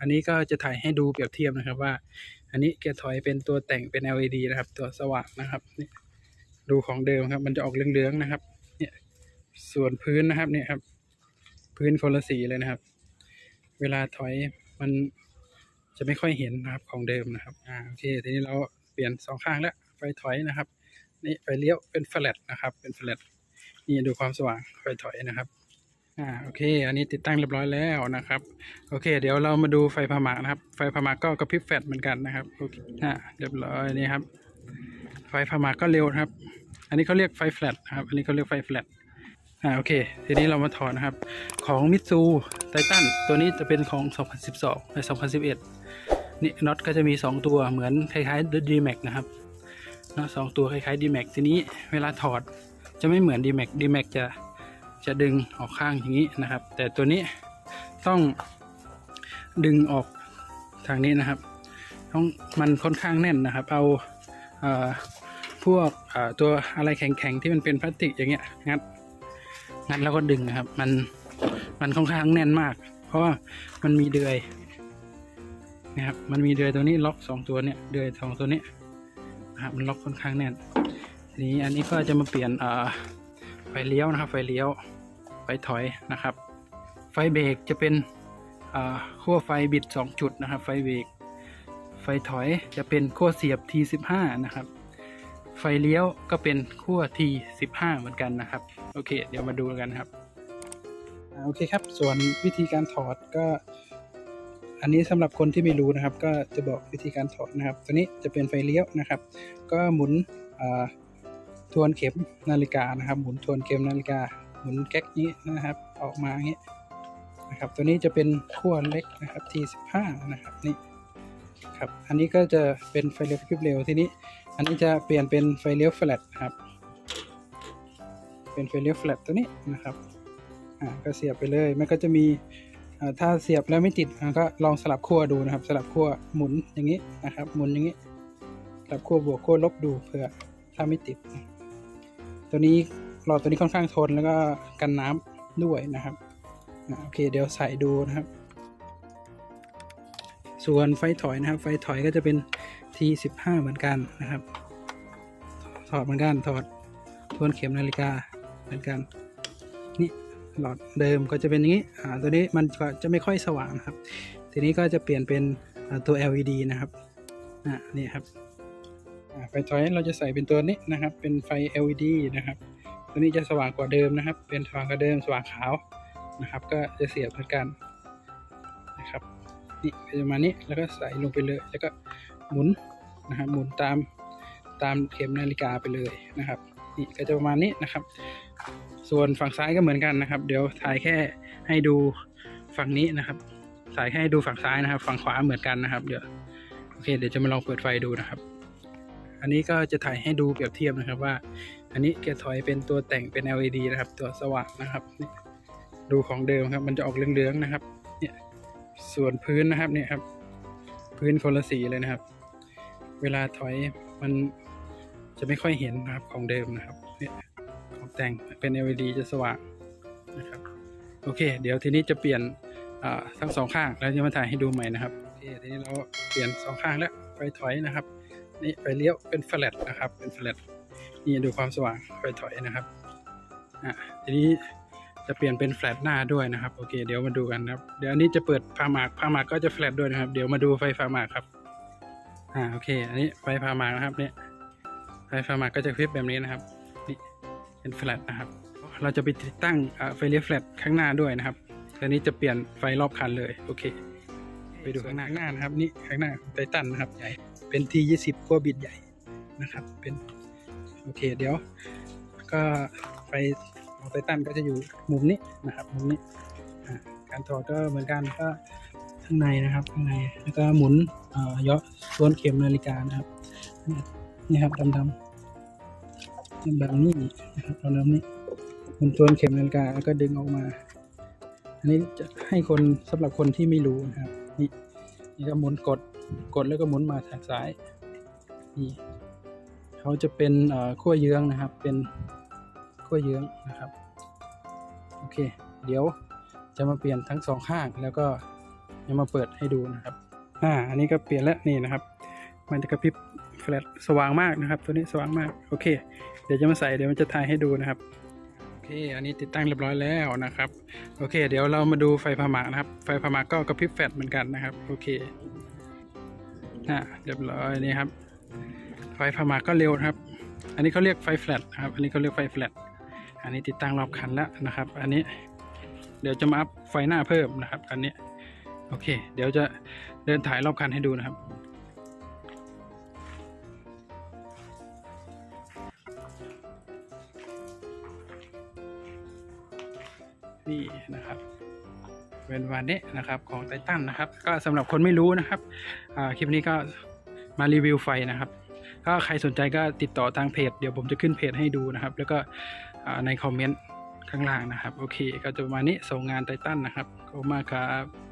อันนี้ก็จะถ่ายให้ดูเปรียบเทียบนะครับว่า อันนี้แกถอยเป็นตัวแต่งเป็น LED นะครับ ตัวสว่างนะครับนี่ดูของเดิมครับ มันจะออกเหลืองๆนะครับเนี่ยส่วนพื้นนะครับเนี่ยครับ พื้นคนละสีเลยนะครับ เวลาถอยมันจะไม่ค่อยเห็นนะครับของเดิมนะครับอ่าโอเคทีนี้เราเปลี่ยนสองข้างแล้วไฟถอยนะครับนี่ไฟเลี้ยวเป็นแฟลตนะครับ เป็นแฟลตนี่ดูความสว่างไฟถอยนะครับ อ่าโอเค อันนี้ติดตั้งเรียบร้อยแล้วนะครับ โอเค เดี๋ยวเรามาดูไฟพมากนะครับ ไฟพมากก็กระพริบแฟลชเหมือนกันนะครับโอเคอ่าเรียบร้อยนี่ครับ ไฟพมากก็เร็วครับ อันนี้เขาเรียกไฟแฟลชครับ อันนี้เขาเรียกไฟแฟลชอ่าโอเค ทีนี้เรามาถอดนะครับ ของมิตซูไททันตัวนี้จะเป็นของ 2012ใน2011 นี่น็อตก็จะมี 2 ตัวเหมือนคล้ายๆ d m a x นะครับน็อตสองตัวคล้ายๆ d m a x ทีนี้เวลาถอดจะไม่เหมือน d m a x d m a x จะ จะดึงออกข้างอย่างนี้นะครับ แต่ตัวนี้ต้องดึงออกทางนี้นะครับต้องมันค่อนข้างแน่นนะครับ เอาเอพวกตัวอะไรแข็งๆที่มันเป็นพลาสติกอย่างเงี้ยงัดงัดแล้วก็ดึงนะครับ มันมันค่อนข้างแน่นมาก เพราะว่ามันมีเดือยนะครับมันมีเดือยตัวนี้ล็อกสองตัวเนี่ยเดือยสองตัวนี้นะครับมันล็อกค่อนข้างแน่นทีนี้อันนี้ก็จะมาเปลี่ยนอ่อ ไฟเลี้ยวนะครับ ไฟเลี้ยว ไฟถอยนะครับ ไฟเบรกจะเป็นขั้วไฟบิด 2 จุดนะครับ ไฟเบรก ไฟถอยจะเป็นขั้วเสียบ T15 นะครับ ไฟเลี้ยวก็เป็นขั้ว T15 เหมือนกันนะครับ โอเค เดี๋ยวมาดูกันครับอโอเคครับ ส่วนวิธีการถอดก็อันนี้สำหรับคนที่ไม่รู้นะครับ ก็จะบอกวิธีการถอดนะครับ ตัวนี้จะเป็นไฟเลี้ยวนะครับ ก็หมุนอ่า ทวนเข็มนาฬิกานะครับ หมุนทวนเข็มนาฬิกา หมุนแก๊กนี้นะครับ ออกมาอย่างนี้นะครับ ตัวนี้จะเป็นขั้วเล็กนะครับ T15 นะครับนี่ครับ อันนี้ก็จะเป็นไฟเลี้ยวคลิปเร็วทีนี้ อันนี้จะเปลี่ยนเป็นไฟเลี้ยวแฟลตครับ เป็นไฟเลี้ยวแฟลตตัวนี้นะครับ อ่า ก็เสียบไปเลย มันก็จะมีอ่าถ้าเสียบแล้วไม่ติดอ่าก็ลองสลับขั้วดูนะครับ สลับขั้วหมุนอย่างนี้นะครับ หมุนอย่างนี้ สลับขั้วบวกขั้วลบดูเผื่อถ้าไม่ติดนะ ตัวนี้หลอดตัวนี้ค่อนข้างทนแล้วก็กันน้ำด้วยนะครับโอเคเดี๋ยวใส่ดูนะครับ ส่วนไฟถอยนะครับ ไฟถอยก็จะเป็น T15 เหมือนกันนะครับ ถอดเหมือนกันถอดทวนเข็มนาฬิกาเหมือนกันนี่หลอดเดิมก็จะเป็นอย่างนี้อ่าตัวนี้มันก็จะไม่ค่อยสว่างนะครับ ทีนี้ก็จะเปลี่ยนเป็นตัว LED นะครับอ่านี่ครับ ไฟถอยเราจะใส่เป็นตัวนี้นะครับ เป็นไฟ LED นะครับ ตัวนี้จะสว่างกว่าเดิมนะครับ เป็นสว่างกว่าเดิมสว่างขาวนะครับ ก็จะเสียบเหมือนกันนะครับนี่ก็จะมาณนี้แล้วก็ใส่ลงไปเลย แล้วก็หมุนนะครับหมุนตามตามเข็มนาฬิกาไปเลยนะครับนี่ก็จะประมาณนี้นะครับ ส่วนฝั่งซ้ายก็เหมือนกันนะครับ เดี๋ยวถ่ายแค่ให้ดูฝั่งนี้นะครับถ่ายแค่ให้ดูฝั่งซ้ายนะครับ ฝั่งขวาเหมือนกันนะครับ เดี๋ยวโอเค เดี๋ยวจะมาลองเปิดไฟดูนะครับ อันนี้ก็จะถ่ายให้ดูเปรียบเทียบนะครับว่า อันนี้แกถอยเป็นตัวแต่งเป็น LED นะครับ ตัวสว่างนะครับดูของเดิมครับ มันจะออกเหลืองๆนะครับ เนี่ยส่วนพื้นนะครับเนี่ยครับ พื้นคนละสีเลยนะครับ เวลาถอยมันจะไม่ค่อยเห็นนะครับของเดิมนะครับเนี่ยของแต่งเป็น LED จะสว่างนะครับโอเค เดี๋ยวทีนี้จะเปลี่ยนทั้งสองข้างแล้วจะมาถ่ายให้ดูใหม่นะครับโอเคทีนี้เราเปลี่ยนสองข้างแล้วไฟถอยนะครับ นี่ไฟเลี้ยวเป็นแฟลตนะครับ เป็นแฟลตนี่ดูความสว่างไฟถอยนะครับอะทีนี้จะเปลี่ยนเป็นแฟลตหน้าด้วยนะครับโอเค เดี๋ยวมาดูกันนะครับเดี๋ยวอันนี้จะเปิดพาหมากพาหมากก็จะแฟลตด้วยนะครับ เดี๋ยวมาดูไฟพาหมากครับอ่าโอเค อันนี้ไฟพาหมากนะครับเนี่ยไฟพาหมากก็จะคลิปแบบนี้นะครับนี่เป็นแฟลตนะครับ เราจะไปติดตั้งไฟเลี้ยวแฟลตข้างหน้าด้วยนะครับอันนี้จะเปลี่ยนไฟรอบคันเลยโอเค ไปดูข้างหน้าข้างหน้านะครับนี่ข้างหน้าไททันนะครับใหญ่ เป็น T20 ขั้วบิดใหญ่นะครับ เป็นโอเคเดี๋ยว ก็ไฟของไททันก็จะอยู่มุมนี้นะครับ มุมนี้การถอดก็เหมือนกันก็ข้างในนะครับข้างในแล้วก็หมุนเอ่อย่อส่วนเข็มนาฬิกานะครับนี่ครับดำๆแบบนี้นะครับดำๆนี้หมุนส่วนเข็มนาฬิกาแล้วก็ดึงออกมา อันนี้จะให้คนสำหรับคนที่ไม่รู้นะครับนี่ นี่ก็หมุนกดกดแล้วก็หมุนมาทางซ้ายนี่เขาจะเป็นขั้วเยื้องนะครับ เป็นขั้วเยื้องนะครับ โอเค เดี๋ยวจะมาเปลี่ยนทั้งสองข้างแล้วก็จะมาเปิดให้ดูนะครับ อ่า อันนี้ก็เปลี่ยนแล้วนี่นะครับ มันจะกระพริบแฟลชสว่างมากนะครับ ตัวนี้สว่างมาก โอเค เดี๋ยวจะมาใส่เดี๋ยวมันจะถ่ายให้ดูนะครับ อเคอันนี้ติดตั้งเรียบร้อยแล้วนะครับ โอเค เดี๋ยวเรามาดูไฟพามานะครับ ไฟพามาก็กระพริบแฟลชเหมือนกันนะครับ โอเคอ่าเรียบร้อยนี่ครับ ไฟพามาก็เร็วครับ อันนี้เขาเรียกไฟแฟลชครับ อันนี้เขาเรียกไฟแฟลช อันนี้ติดตั้งรอบคันแล้วนะครับ อันนี้เดี๋ยวจะมาอัพไฟหน้าเพิ่มนะครับ อันนี้ โอเค เดี๋ยวจะเดินถ่ายรอบคันให้ดูนะครับ นี่นะครับเป็นวันนี้นะครับของไททันนะครับ ก็สำหรับคนไม่รู้นะครับคลิปนี้ก็มารีวิวไฟนะครับ ก็ใครสนใจก็ติดต่อทางเพจ เดี๋ยวผมจะขึ้นเพจให้ดูนะครับ แล้วก็ในคอมเมนต์ข้างล่างนะครับ โอเค ก็จะประมาณนี้ส่งงานไททันนะครับขอบคุณมากครับ